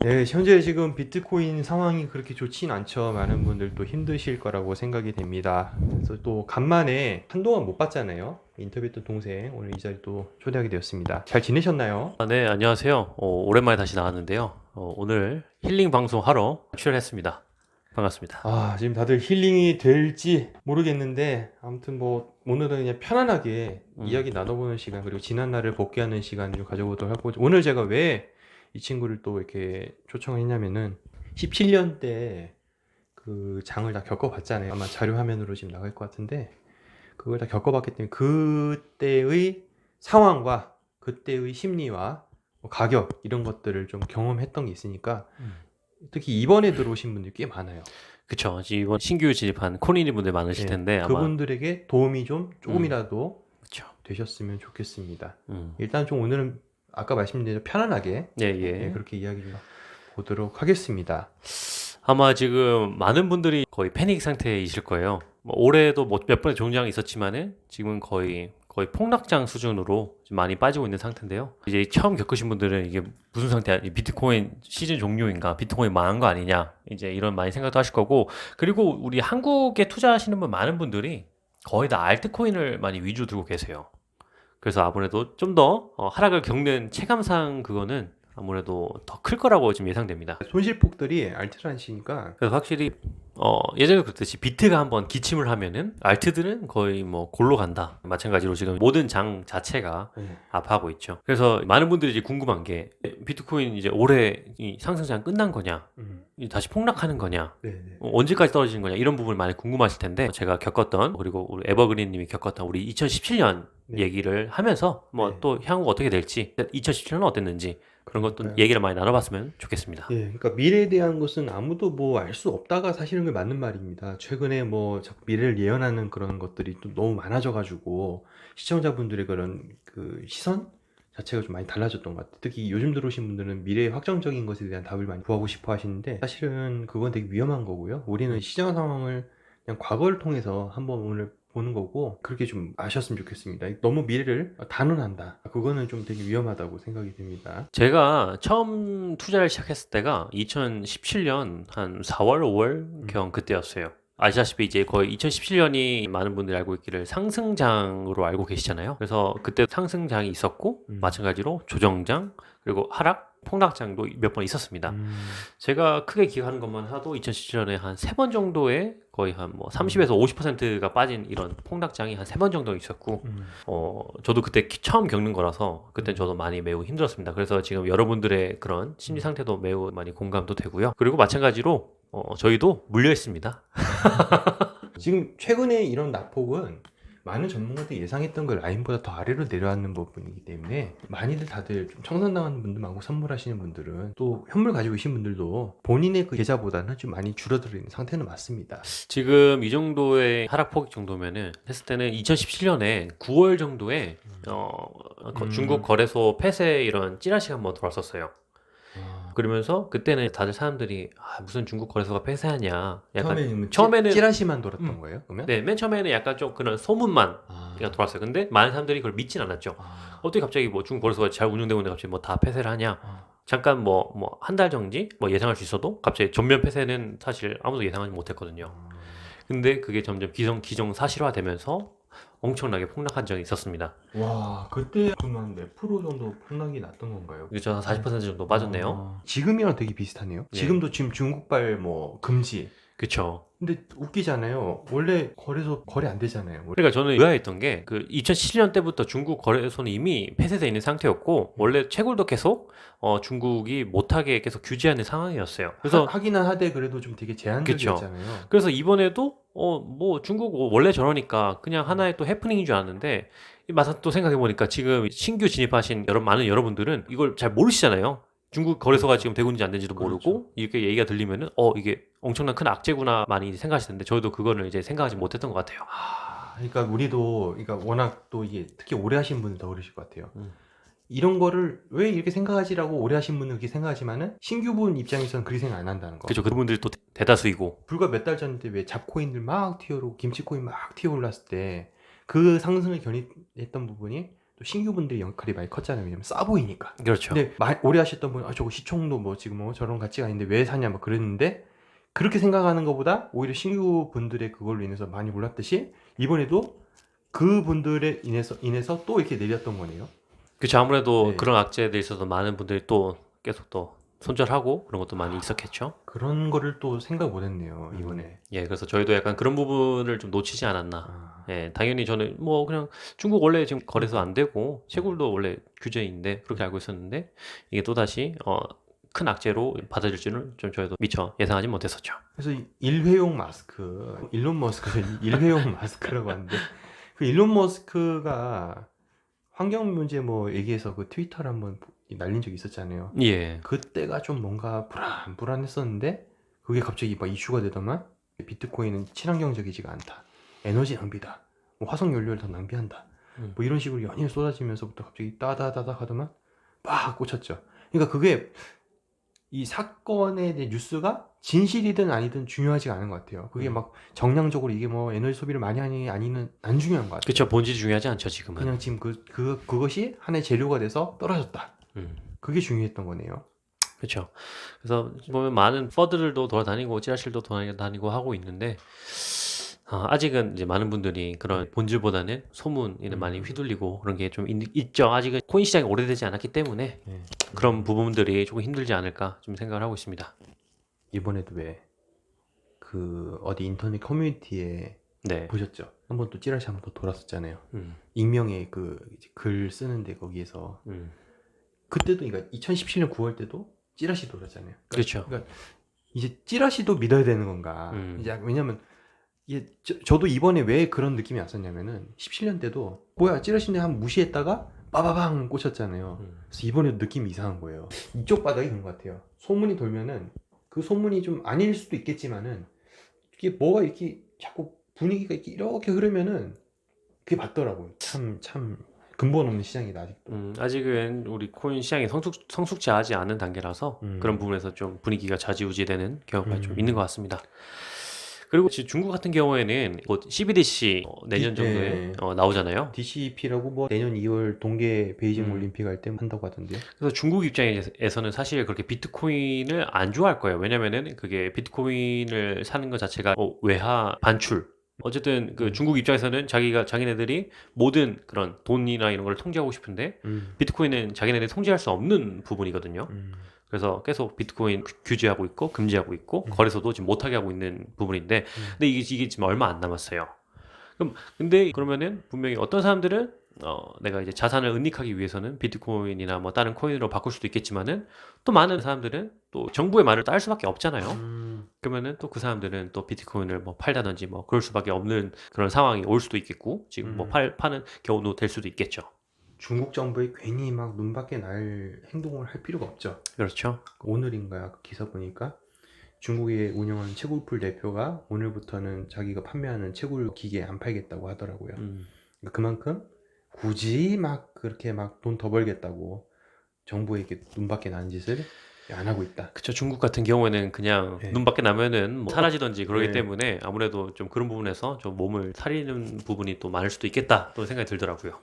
네, 현재 지금 비트코인 상황이 그렇게 좋진 않죠. 많은 분들도 힘드실 거라고 생각이 됩니다. 그래서 또 간만에 한동안 못 봤잖아요. 인터뷰했던 동생 오늘 이 자리 또 초대하게 되었습니다. 잘 지내셨나요? 아, 네, 안녕하세요. 어, 오랜만에 다시 나왔는데요. 어, 오늘 힐링 방송 하러 출연했습니다. 반갑습니다. 아, 지금 다들 힐링이 될지 모르겠는데 아무튼 뭐 오늘은 그냥 편안하게 음. 이야기 나눠보는 시간 그리고 지난 날을 복귀하는 시간을 좀 가져보도록 하고 오늘 제가 왜 이 친구를 또 이렇게 초청을 했냐면은 17년 때 그 장을 다 겪어봤잖아요. 아마 자료 화면으로 지금 나갈 것 같은데 그걸 다 겪어봤기 때문에 그때의 상황과 그때의 심리와 뭐 가격 이런 것들을 좀 경험했던 게 있으니까 음. 특히 이번에 들어오신 분들이 꽤 많아요. 그쵸. 이번 신규 진입한 코니니 분들 많으실 예, 텐데 아마 그분들에게 도움이 좀 조금이라도 그쵸. 되셨으면 좋겠습니다. 음. 일단 좀 오늘은 아까 말씀드린 대로 편안하게 예, 예, 예. 그렇게 이야기 좀 보도록 하겠습니다. 아마 지금 많은 분들이 거의 패닉 상태이실 거예요. 뭐 올해도 뭐 몇 번의 종장이 있었지만은 지금은 거의 거의 폭락장 수준으로 좀 많이 빠지고 있는 상태인데요. 이제 처음 겪으신 분들은 이게 무슨 상태야? 이 비트코인 시즌 종료인가? 비트코인 망한 거 아니냐? 이제 이런 많이 생각도 하실 거고 그리고 우리 한국에 투자하시는 분 많은 분들이 거의 다 알트코인을 많이 위주 두고 계세요. 그래서 아무래도 좀 더 하락을 겪는 체감상 그거는 아무래도 더 클 거라고 지금 예상됩니다. 손실폭들이 알트란시니까 그래서 확실히 어 예전에 그랬듯이 비트가 한번 기침을 하면은 알트들은 거의 뭐 골로 간다. 마찬가지로 지금 모든 장 자체가 예, 아파하고 있죠. 그래서 많은 분들이 이제 궁금한 게 비트코인 이제 올해 이 상승장 끝난 거냐, 음, 이 다시 폭락하는 거냐, 네, 네. 어, 언제까지 떨어지는 거냐 이런 부분을 많이 궁금하실 텐데 제가 겪었던 그리고 우리 에버그린님이 겪었던 우리 2017년 네. 얘기를 하면서 뭐 네. 또 향후 어떻게 될지 2017년은 어땠는지 그런 것도 그러니까요. 얘기를 많이 나눠봤으면 좋겠습니다. 예, 그러니까 미래에 대한 것은 아무도 뭐 알 수 없다가 사실은 그 맞는 말입니다. 최근에 뭐 자꾸 미래를 예언하는 그런 것들이 또 너무 많아져가지고 시청자분들의 그런 그 시선 자체가 좀 많이 달라졌던 것 같아요. 특히 요즘 들어오신 분들은 미래의 확정적인 것에 대한 답을 많이 구하고 싶어 하시는데 사실은 그건 되게 위험한 거고요. 우리는 시장 상황을 그냥 과거를 통해서 한번 오늘 보는 거고 그렇게 좀 아셨으면 좋겠습니다. 너무 미래를 단언한다. 그거는 좀 되게 위험하다고 생각이 듭니다. 제가 처음 투자를 시작했을 때가 2017년 한 4월, 5월 경 그때였어요. 아시다시피 이제 거의 2017년이 많은 분들이 알고 있기를 상승장으로 알고 계시잖아요. 그래서 그때 상승장이 있었고 음. 마찬가지로 조정장 그리고 하락 폭락장도 몇 번 있었습니다. 음, 제가 크게 기억하는 것만 하도 2017년에 한 세 번 정도의 거의 한 뭐 30에서 50%가 빠진 이런 폭락장이 한 세 번 정도 있었고 음. 어, 저도 그때 기- 처음 겪는 거라서 그때 저도 많이 매우 힘들었습니다. 그래서 지금 여러분들의 그런 심리 상태도 매우 많이 공감도 되고요. 그리고 마찬가지로 어, 저희도 물려 있습니다. 지금 최근에 이런 낙폭은 많은 전문가들이 예상했던 그 라인보다 더 아래로 내려앉는 부분이기 때문에 많이들 다들 좀 청산당하는 분들 많고 선물하시는 분들은 또 현물 가지고 계신 분들도 본인의 그 계좌보다는 좀 많이 줄어들어 있는 상태는 맞습니다. 지금 이 정도의 하락폭 정도면은 했을 때는 2017년에 9월 정도에 어, 거- 음. 중국 거래소 폐쇄 이런 찌라시가 한번 돌았었어요. 아, 그러면서 그때는 다들 사람들이 아, 무슨 중국 거래소가 폐쇄하냐. 약간 처음에는 처음에는- 찌라시만 돌았던 음. 거예요? 그러면? 네, 맨 처음에는 약간 좀 그런 소문만 아, 돌았어요. 근데 많은 사람들이 그걸 믿진 않았죠. 아, 어떻게 갑자기 뭐 중국 거래소가 잘 운영되고 있는데 갑자기 뭐 다 폐쇄를 하냐? 아, 잠깐 뭐 뭐 한 달 정지 뭐 예상할 수 있어도 갑자기 전면 폐쇄는 사실 아무도 예상하지 못했거든요. 아. 근데 그게 점점 기정 기정 사실화되면서 엄청나게 폭락한 적이 있었습니다. 와 그때 그만 몇 프로 정도 폭락이 났던 건가요? 그죠? 40% 정도 빠졌네요. 아, 지금이랑 되게 비슷하네요. 네. 지금도 지금 중국발 뭐 금지. 그쵸? 근데 웃기잖아요. 원래 거래소 거래 안 되잖아요. 그러니까 저는 의아했던 게 그 2017년 때부터 중국 거래소는 이미 폐쇄되어 있는 상태였고 원래 채굴도 계속 어, 중국이 못하게 계속 규제하는 상황이었어요. 그래서 하, 하긴 하되 그래도 좀 되게 제한적이었잖아요. 그래서 이번에도 어 뭐 중국 원래 저러니까 그냥 하나의 또 해프닝인 줄 아는데 마사 또 생각해 보니까 지금 신규 진입하신 여러 많은 여러분들은 이걸 잘 모르시잖아요. 중국 거래소가 지금 되고 있는지 안 되는지도 그렇죠. 모르고 이렇게 얘기가 들리면은 어 이게 엄청난 큰 악재구나 많이 생각하실 텐데 저희도 그거를 이제 생각하지 못했던 것 같아요. 아, 그러니까 우리도 그러니까 워낙 또 이게 특히 오래 하신 분들 더 그러실 것 같아요. 음. 이런 거를 왜 이렇게 생각하지라고 오래 하신 분은 그렇게 생각하지만은 신규분 입장에서는 그렇게 생각 안 한다는 거. 그죠? 그분들이 또 대다수이고 불과 몇 달 전인데 왜 잡코인들 막 튀어오르고 김치코인 막 튀어올랐을 때 그 상승을 견인했던 부분이 또 신규분들의 역할이 많이 컸잖아요. 왜냐면 싸 보이니까. 그렇죠. 근데 마- 오래 하셨던 분, 아, 저거 시총도 뭐 지금 뭐 저런 가치가 있는데 왜 사냐 뭐 그랬는데 그렇게 생각하는 것보다 오히려 신규 분들의 그걸로 인해서 많이 올랐듯이 이번에도 그 분들에 인해서 인해서 또 이렇게 내렸던 거네요. 그렇죠. 아무래도 네. 그런 악재에 있어서 많은 분들이 또 계속 또 손절하고 그런 것도 많이 있었겠죠. 그런 거를 또 생각 못 했네요, 이번에. 예, 그래서 저희도 약간 그런 부분을 좀 놓치지 않았나. 아, 예, 당연히 저는 뭐 그냥 중국 원래 지금 거래소 안 되고 채굴도 원래 규제인데 그렇게 알고 있었는데 이게 또 다시 어, 큰 악재로 받아들일 줄은 좀 저희도 미처 예상하지 못했었죠. 그래서 이 일회용 마스크, 일론 머스크를 일회용 마스크라고 하는데 그 일론 머스크가 환경 문제 뭐 얘기해서 그 트위터를 한번 날린 적이 있었잖아요. 예, 그때가 좀 뭔가 불안 불안했었는데 그게 갑자기 막 이슈가 되더만 비트코인은 친환경적이지가 않다. 에너지 낭비다. 뭐 화석 연료를 더 낭비한다. 음. 뭐 이런 식으로 연일 쏟아지면서부터 갑자기 따다다닥 하더만 빡 꽂혔죠. 그러니까 그게 이 사건의 이제 뉴스가 진실이든 아니든 중요하지가 않은 것 같아요. 그게 음. 막 정량적으로 이게 뭐 에너지 소비를 많이 하니 아니는 안 중요한 것 같아요. 그렇죠. 본질이 중요하지 않죠 지금은. 그냥 지금 그, 그 그것이 하나의 재료가 돼서 떨어졌다. 음. 그게 중요했던 거네요. 그렇죠. 그래서 보면 많은 퍼드들도 돌아다니고 찌라실도 돌아다니고 하고 있는데 아, 아직은 이제 많은 분들이 그런 본질보다는 소문에 음. 많이 휘둘리고 그런 게 좀 있죠. 아직은 코인 시장이 오래되지 않았기 때문에 예. 그런 부분들이 조금 힘들지 않을까 좀 생각을 하고 있습니다. 이번에도 왜 그 어디 인터넷 커뮤니티에 네. 보셨죠? 한 번 또 찌라시 한번 또 돌았었잖아요. 음, 익명의 그 글 쓰는데 거기에서 음. 그때도 그러니까 2017년 9월 때도 찌라시 돌았잖아요. 그러니까, 그렇죠. 그러니까 이제 찌라시도 믿어야 되는 건가? 음. 이제 왜냐면 이게 저, 도 이번에 왜 그런 느낌이 왔었냐면은 17년 때도 뭐야 찌라시네 한 무시했다가 빠바방 꽂혔잖아요. 음. 그래서 이번에도 느낌이 이상한 거예요. 이쪽 바닥이 그런 것 같아요. 소문이 돌면은 그 소문이 좀 아닐 수도 있겠지만은 이게 뭐가 이렇게 자꾸 분위기가 이렇게, 이렇게 흐르면은 그게 맞더라고요. 참, 참 근본 없는 시장이다 아직도. 음, 아직은 우리 코인 시장이 성숙, 성숙지 하지 않은 단계라서 음. 그런 부분에서 좀 분위기가 좌지우지되는 경우가 좀 음. 있는 것 같습니다. 그리고 지금 중국 같은 경우에는 곧 CBDC 어, 내년 디- 정도에 네. 어, 나오잖아요. DCP라고 뭐 내년 2월 동계 베이징 음. 올림픽 할 때 한다고 하던데요. 그래서 중국 입장에서는 사실 그렇게 비트코인을 안 좋아할 거예요. 왜냐면은 그게 비트코인을 사는 것 자체가 뭐 외화 반출. 어쨌든 그 중국 입장에서는 자기가 자기네들이 모든 그런 돈이나 이런 걸 통제하고 싶은데 음. 비트코인은 자기네들이 통제할 수 없는 부분이거든요. 음. 그래서 계속 비트코인 규- 규제하고 있고 금지하고 있고 음. 거래소도 지금 못하게 하고 있는 부분인데 음. 근데 이게, 이게 지금 얼마 안 남았어요. 그럼 근데 그러면은 분명히 어떤 사람들은 어, 내가 이제 자산을 은닉하기 위해서는 비트코인이나 뭐 다른 코인으로 바꿀 수도 있겠지만은 또 많은 사람들은 또 정부의 말을 따를 수밖에 없잖아요. 음. 그러면은 또 그 사람들은 또 비트코인을 뭐 팔다든지 뭐 그럴 수밖에 없는 그런 상황이 올 수도 있겠고 지금 뭐 음. 팔, 파는 경우도 될 수도 있겠죠. 중국 정부에 괜히 막 눈밖에 날 행동을 할 필요가 없죠. 그렇죠. 오늘인가요? 그 기사 보니까 중국에 운영하는 채굴풀 대표가 오늘부터는 자기가 판매하는 채굴 기계 안 팔겠다고 하더라고요. 음. 그만큼 굳이 막 그렇게 막 돈 더 벌겠다고 정부에게 눈밖에 나는 짓을 안 하고 있다. 그쵸 중국 같은 경우에는 그냥 네. 눈 밖에 나면은 뭐 사라지던지 그러기 네. 때문에 아무래도 좀 그런 부분에서 좀 몸을 사리는 부분이 또 많을 수도 있겠다 또 생각이 들더라고요.